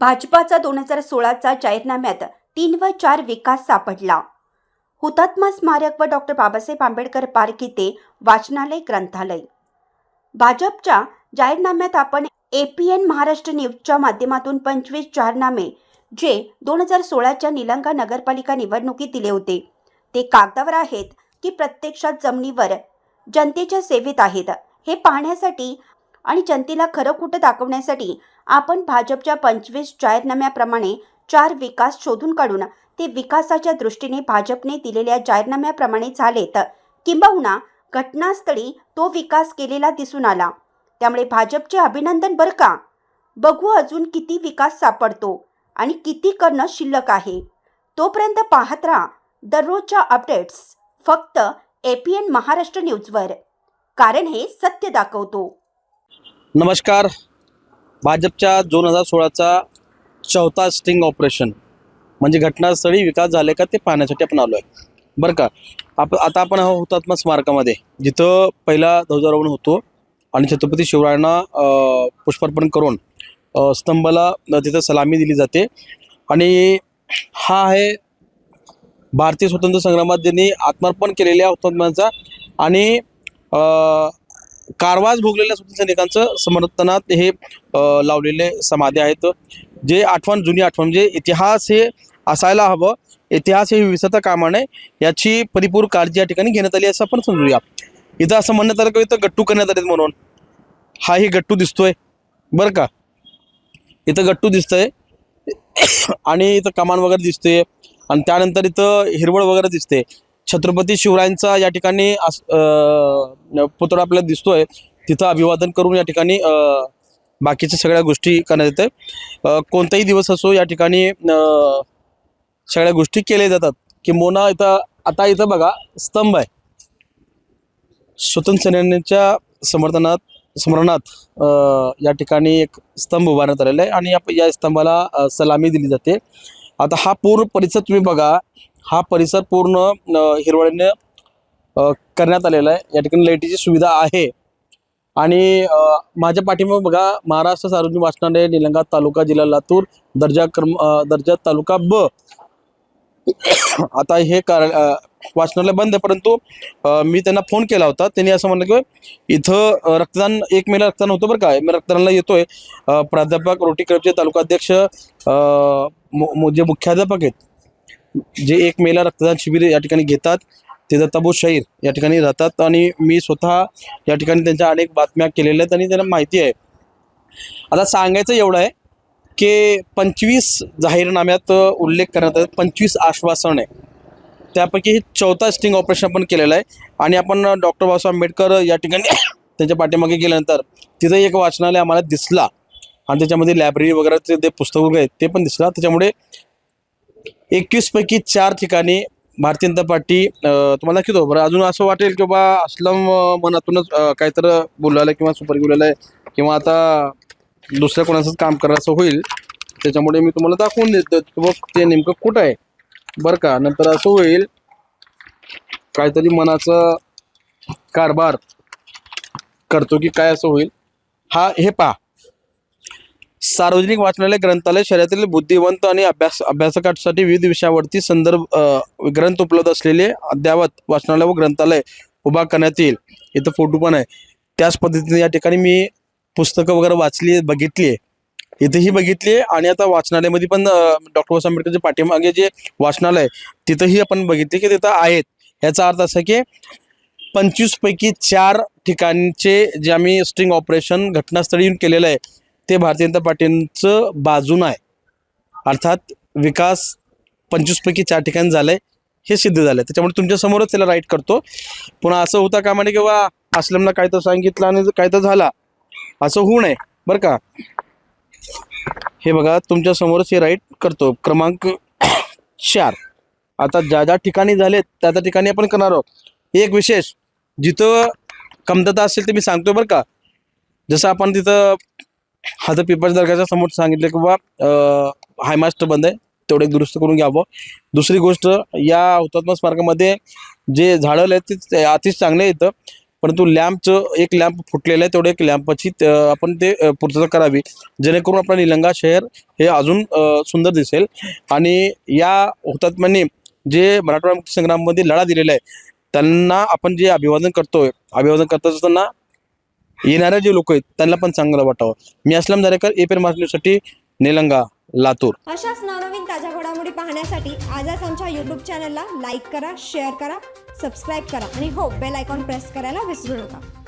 भाजपाचा दोन हजार सोळाचा जाहीरनाम्यात तीन व चार विकास सापडला. हुतात्मा स्मारक व डॉक्टर बाबासाहेब आंबेडकर पार्क इथे वाचनालय ग्रंथालय. भाजपच्या जाहीरनाम्यात आपण ए पी एन महाराष्ट्र न्यूजच्या माध्यमातून पंचवीस जाहीरनामे जे दोन हजार सोळाच्या निलंगा नगरपालिका निवडणुकीत दिले होते. ते कागदावर आहेत की प्रत्यक्षात जमिनीवर? जनतेच्या सेवेत आहेत. हे पाहण्यासाठी आणि जनतेला खरं खोटं दाखवण्यासाठी आपण भाजपच्या पंचवीस जाहीरनाम्याप्रमाणे चार विकास शोधून काढून ते विकासाच्या दृष्टीने भाजपने दिलेल्या जाहीरनाम्याप्रमाणे झालेत. किंबहुना घटनास्थळी तो विकास केलेला दिसून आला. त्यामुळे भाजपचे अभिनंदन बरं का? बघू अजून किती विकास सापडतो आणि किती करणं शिल्लक आहे. तोपर्यंत पाहत राहा दररोजच्या अपडेट्स फक्त ए पी एन महाराष्ट्र न्यूजवर. कारण हे सत्य दाखवतो. नमस्कार. भाजपच्या दोन हजार सोळाचा चौथा स्टिंग ऑपरेशन म्हणजे घटनास्थळी विकास झाले का ते पाहण्यासाठी आपण आलो आहे बरं का? आप आता आपण हा हुतात्मा स्मारकामध्ये. जिथं पहिला ध्वजारोहण होतो आणि छत्रपती शिवरायांना पुष्पार्पण करून स्तंभाला तिथं सलामी दिली जाते. आणि हा आहे भारतीय स्वतंत्र संग्रामात ज्यांनी आत्मार्पण केलेल्या हुतात्म्यांचा आणि कारवाज भोगलेल्या स्वतंत्र सैनिकांचं समर्थनात हे लावलेले समाधी आहेत. जे आठवण जुनी आठवण म्हणजे इतिहास हे असायला हवं इतिहास हे विसरता कामा नये याची परिपूर्ण काळजी या ठिकाणी घेण्यात आली असं आपण समजूया. इथं असं म्हणण्यात आलं की इथं गट्टू करण्यात आलेत म्हणून. हाही गट्टू दिसतोय. बरं का? इथं गट्टू दिसतंय. आणि इथं कमान वगैरे दिसते आणि त्यानंतर इथं हिरवळ वगैरे दिसते. छत्रपती शिवरायांचा या ठिकाणी पुतळा आपल्याला दिसतोय. तिथं अभिवादन करून या ठिकाणी अं, बाकीच्या सगळ्या गोष्टी करण्यात येते कोणताही दिवस असो या ठिकाणी सगळ्या गोष्टी केल्या जातात. किंबहुना इथं आता इथं बघा स्तंभ आहे. स्वतंत्र सेनानीच्या समर्थनात स्मरणात या ठिकाणी एक स्तंभ उभारण्यात आलेला आहे. आणि या- स्तंभाला सलामी दिली जाते. आता हा पूर्ण परिसर तुम्ही बघा हा परिसर पूर्ण हिरवळीने करण्यात आलेला आहे. या ठिकाणी लाईटीची सुविधा आहे. आणि माझ्या पाठीमागे बघा महाराष्ट्र सार्वजनिक वाचनालय निलंगा तालुका जिल्हा लातूर दर्जा क्रम दर्जा तालुका ब. आता हे कार वाचनालय बंद आहे परंतु मी त्यांना फोन केला होता. त्यांनी असं म्हणलं की इथं रक्तदान एक मेला रक्तदान होतं बरं का. मी रक्तदानाला येतोय. प्राध्यापक रोटी क्लबचे तालुका अध्यक्ष मु- मु- जे मुख्याध्यापक आहेत जे एक मेला रक्तदान शिबिर या ठिकाणी घेतात ते दत्ताबो शाहीर या ठिकाणी राहतात. आणि मी स्वतः या ठिकाणी त्यांच्या अनेक बातम्या केलेल्या आहेत आणि त्यांना माहिती आहे. आता सांगायचं एवढं आहे की पंचवीस जाहीरनाम्यात उल्लेख करण्यात आले पंचवीस आश्वासन आहे त्यापैकी हे चौथा स्टिंग ऑपरेशन आपण केलेलं आहे. आणि आपण डॉक्टर बाबासाहेब आंबेडकर या ठिकाणी त्यांच्या पाठीमागे गेल्यानंतर तिथं एक वाचनालय आम्हाला दिसला. आणि त्याच्यामध्ये लायब्ररी वगैरे ते पुस्तक वगैरे आहेत ते पण दिसला. त्याच्यामुळे एकवीस पैकी चार ठिकाणी भारतीय जनता पार्टी तुम्हाला किती बरं अजून असं वाटेल की बा असलम मनातूनच काहीतरी बोलायला किंवा सुपर बोललेलं आहे किंवा आता दुसऱ्या कोणाचंच काम करायचं होईल त्याच्यामुळे मी तुम्हाला दाखवून देतो की बघ ते नेमकं कुठं आहे. बरं का? नंतर असं होईल काहीतरी मनाचं कारभार करतो की काय असं होईल. हा हे पहा. सार्वजनिक वाचनालय ग्रंथालय शहरातील बुद्धिवंत आणि अभ्यास अभ्यासकांसाठी विविध विषयावरती संदर्भ ग्रंथ उपलब्ध असलेले अद्यावत वाचनालय व ग्रंथालय उभा करण्यात येईल. इथं फोटो पण आहे. त्याच पद्धतीने या ठिकाणी मी पुस्तकं वगैरे वाचली बघितली आहे. इथेही बघितली आहे आणि आता वाचनालयामध्ये पण डॉक्टर बाबासाहेब आंबेडकरच्या पाठीमागे जे वाचनालय तिथंही आपण बघितले की तिथं आहेत. याचा अर्थ असा की पंचवीसपैकी चार ठिकाणचे जे आम्ही स्ट्रिंग ऑपरेशन घटनास्थळी येऊन केलेलं आहे ते भारतीय जनता पार्टींचं बाजून आहे. अर्थात विकास पंचवीस पैकी चार ठिकाणी झालंय हे सिद्ध झालंय. त्याच्यामुळे तुमच्या समोरच त्याला राईट करतो. पुन्हा असं होता का म्हणे किंवा असलमला काय तर सांगितलं आणि काय तर झाला. असं होऊ नये. बरं का? हे बघा तुमच्या समोरच हे राईट करतो. क्रमांक चार. आता ज्या ज्या ठिकाणी झाले त्या त्या ठिकाणी आपण करणार आहोत. एक विशेष जिथं कमतरता असेल ते मी सांगतोय बरं का. जसं आपण तिथं हा जर पिंपळ दर्गाच्या समोर सांगितलं की बाबा हायमास्टर बंद आहे तेवढे दुरुस्त करून घ्यावं. दुसरी गोष्ट या हुतात्मा स्मारकामध्ये जे झाडं आहेत ते अतिशय चांगले येतं परंतु लॅम्पचं एक लॅम्प फुटलेलं आहे तेवढं एक लॅम्पची आपण ते पूर्तता करावी. जेणेकरून आपलं निलंगा शहर हे अजून सुंदर दिसेल. आणि या हुतात्म्यांनी जे मराठवाडा मुक्ती संग्राममध्ये लढा दिलेला आहे त्यांना आपण जे अभिवादन करतोय अभिवादन करत असताना येणारे जे लोक आहेत त्यांना पण चांगलं वाटावं. मी असलम दरेकर ए मार्केटसाठी निलंगा लातूर. अशाच नवनवीन ताज्या घडामोडी पाहण्यासाठी आजच आमच्या यूट्यूब चॅनलला लाईक करा शेअर करा सबस्क्राईब करा आणि हो बेल आयकॉन प्रेस करायला विसरू नका.